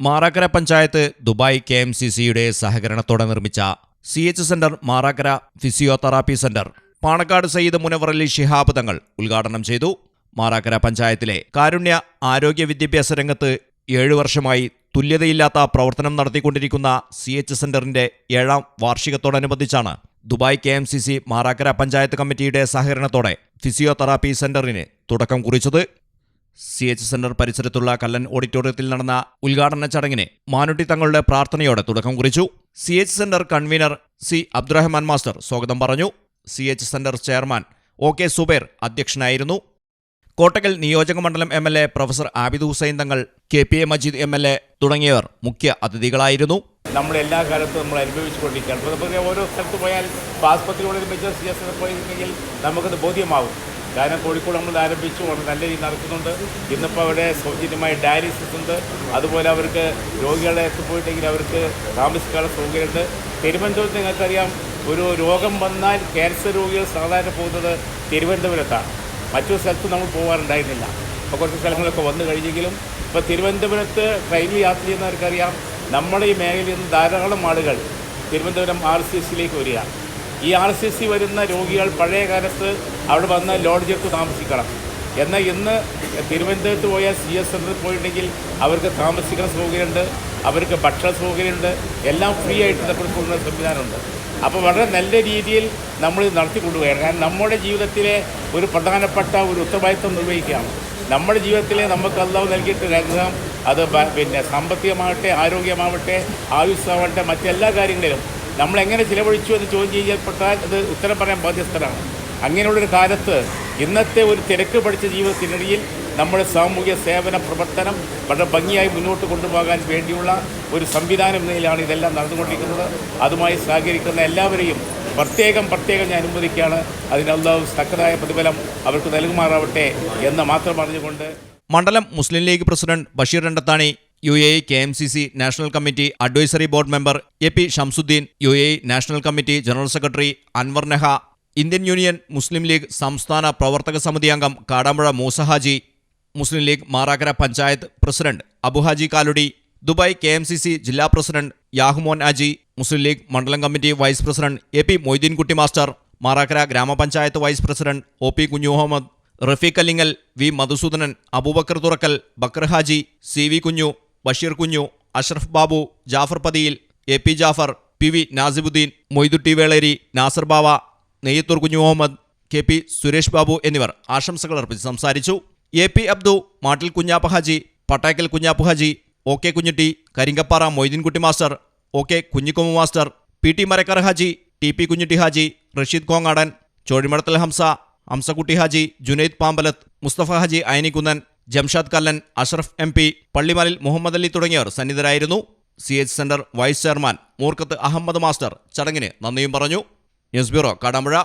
Marakkara panchayat Dubai K M C സിയുടെ സഹകരണത്തോടെ നിർമ്മിച്ച C H centre Marakkara physiotherapy centre. Panakkad Sayyid Munavvarali Shihab Thangal ഉദ്ഘാടനം ചെയ്തു. മാറാക്കര പഞ്ചായത്തിലെ കാരുണ്യ ആരോഗ്യ വിദ്യാഭ്യാസ രംഗത്ത് ഏഴു വർഷമായി തുല്യതയില്ലാത്ത പ്രവർത്തനം നടത്തിക്കൊണ്ടിരിക്കുന്ന സി എച്ച് സെന്ററിന്റെ ഏഴാം വാർഷികത്തോടനുബന്ധിച്ചാണ് Dubai K M C C Marakkara panchayat കമ്മിറ്റിയുടെ സഹകരണത്തോടെ ഫിസിയോതെറാപ്പി സെന്ററിന് തുടക്കം കുറിച്ചത്. സി എച്ച് സെന്റർ പരിസരത്തുള്ള കല്ലൻ ഓഡിറ്റോറിയത്തിൽ നടന്ന ഉദ്ഘാടന ചടങ്ങിന് മാനുട്ടി തങ്ങളുടെ പ്രാർത്ഥനയോടെ തുടക്കം കുറിച്ചു. C H centre convener C Abdurahman master സ്വാഗതം പറഞ്ഞു. C H centre chairman O K Subair അധ്യക്ഷനായിരുന്നു. കോട്ടകൽ നിയോജക മണ്ഡലം M L A professor Abid Hussain Thangal K P A Majeed M L A തുടങ്ങിയവർ മുഖ്യ അതിഥികളായിരുന്നു. നമ്മൾ എല്ലാ കാലത്തും നമ്മൾ അനുഭവിച്ചുകൊണ്ടിരിക്കുകയാണ്. ഓരോ സ്ഥലത്ത് പോയാൽ ആസ്പത്രി വെച്ച് സി എസ് പോയിരുന്നെങ്കിൽ നമുക്കത് ബോധ്യമാവും കാരണം കോഴിക്കോട് നമ്മൾ ആരംഭിച്ചു. നല്ല രീതിയിൽ നടക്കുന്നുണ്ട്. ഇന്നിപ്പോൾ അവിടെ സൗജന്യമായ ഡയാലിസിസ് ഉണ്ട്. അതുപോലെ അവർക്ക് രോഗികളെ എത്തിപ്പോയിട്ടെങ്കിൽ അവർക്ക് താമസിക്കാനുള്ള സൗകര്യമുണ്ട്. തിരുവനന്തപുരത്ത് നിങ്ങൾക്കറിയാം ഒരു രോഗം വന്നാൽ ക്യാൻസർ രോഗികൾ സാധാരണ പോകുന്നത് തിരുവനന്തപുരത്താണ്. മറ്റൊരു സ്ഥലത്ത് നമ്മൾ പോകാറുണ്ടായിരുന്നില്ല ഇപ്പോൾ കുറച്ച് സ്ഥലങ്ങളൊക്കെ വന്നു കഴിഞ്ഞെങ്കിലും ഇപ്പോൾ തിരുവനന്തപുരത്ത് ട്രെയിനിൽ യാത്ര ചെയ്യുന്നവർക്കറിയാം നമ്മുടെ ഈ മേഖലയിൽ നിന്ന് ധാരാളം ആളുകൾ തിരുവനന്തപുരം ആർ സി എസിലേക്ക് വരികയാണ്. ഈ ആർ സി സി വരുന്ന രോഗികൾ പഴയ കാലത്ത് അവിടെ വന്ന് ലോഡ്ജെടുത്ത് താമസിക്കണം. എന്നാൽ ഇന്ന് തിരുവനന്തപുരത്ത് പോയാൽ സി എസ് സെന്ററിൽ പോയിട്ടുണ്ടെങ്കിൽ അവർക്ക് താമസിക്കുന്ന സൗകര്യമുണ്ട് അവർക്ക് ഭക്ഷണ സൗകര്യമുണ്ട് എല്ലാം ഫ്രീ ആയിട്ട് നമ്മൾ കൊടുക്കുന്ന സംവിധാനമുണ്ട്. അപ്പോൾ വളരെ നല്ല രീതിയിൽ നമ്മൾ നടത്തിക്കൊണ്ടുപോവുകയാണ് കാരണം നമ്മുടെ ജീവിതത്തിലെ ഒരു പ്രധാനപ്പെട്ട ഒരു ഉത്തരവാദിത്വം നിർവഹിക്കുകയാണ്. നമ്മുടെ ജീവിതത്തിലെ നമുക്ക് അല്ലാതെ നൽകിയിട്ട് രംഗം അത് പിന്നെ സാമ്പത്തികമാവട്ടെ ആരോഗ്യമാവട്ടെ ആയുസ്സാവട്ടെ മറ്റെല്ലാ കാര്യങ്ങളിലും നമ്മൾ എങ്ങനെ ചിലവഴിച്ചു എന്ന് ചോദ്യം ചെയ്യപ്പെട്ടാൽ അത് ഉത്തരം പറയാൻ ബാധ്യസ്ഥരാണ്. അങ്ങനെയുള്ളൊരു കാലത്ത് ഇന്നത്തെ ഒരു തിരക്ക് പഠിച്ച ജീവിതത്തിനിടയിൽ നമ്മുടെ സാമൂഹ്യ സേവന പ്രവർത്തനം വളരെ ഭംഗിയായി മുന്നോട്ട് കൊണ്ടുപോകാൻ വേണ്ടിയുള്ള ഒരു സംവിധാനം നിലയിലാണ് ഇതെല്ലാം നടന്നുകൊണ്ടിരിക്കുന്നത്. അതുമായി സഹകരിക്കുന്ന എല്ലാവരെയും പ്രത്യേകം പ്രത്യേകം ഞാൻ അനുമതിക്കുകയാണ് അതിനുള്ള തക്കതായ പ്രതിഫലം അവർക്ക് നൽകുമാറാവട്ടെ എന്ന് മാത്രം പറഞ്ഞുകൊണ്ട് മണ്ഡലം Muslim League president Basheer Randathani U A K M C C national committee advisory board member A P Shamsuddin U A national committee general secretary Anvar Neha Indian Union Muslim League സംസ്ഥാന പ്രവർത്തക സമിതി അംഗം Kadampuzha Moosa Haji Muslim League Marakkara panchayat president Abu Haji Kaludi Dubai K M C C ജില്ലാ president Yahumon ആജി മുസ്ലിം league മണ്ഡലം committee vice president A P Moideenkutty master Marakkara ഗ്രാമപഞ്ചായത്ത് vice president O P Kunhumuhammed Rafeeq Alingal V Madhusoodanan Aboobacker Thurakkal Backer Haji C V Kunhu Basheer Kunhu Ashraf Babu Jafar Pathiyil A P Jafar P V Nasibuddin Moiduty Veleri Nasar Bava Neyyathur Kunhu Muhammad K P Suresh Babu എന്നിവർ ആശംസകൾ അർപ്പിച്ച് സംസാരിച്ചു. A P Abdu Mattil Kunhappa Haji Pattakkal Kunhappa Haji O K Kunhitty Karinkappara Moideenkutty master O K Kunhikkummu master P T Marakkar Haji T P Kunhitty Haji Rasheed Kongadan Chozhimadathal Hamza Hamzakutty Haji Junaid Pampalath Musthafa Haji Ayanikkunnan Jamshad Kallan Ashraf M P Pallimalil Muhammad Ali തുടങ്ങിയവർ സന്നിധരായിരുന്നു. C H centre vice chairman Moorkkath Ahammed master ചടങ്ങിന് നന്ദിയും പറഞ്ഞു. News bureau Kadampuzha.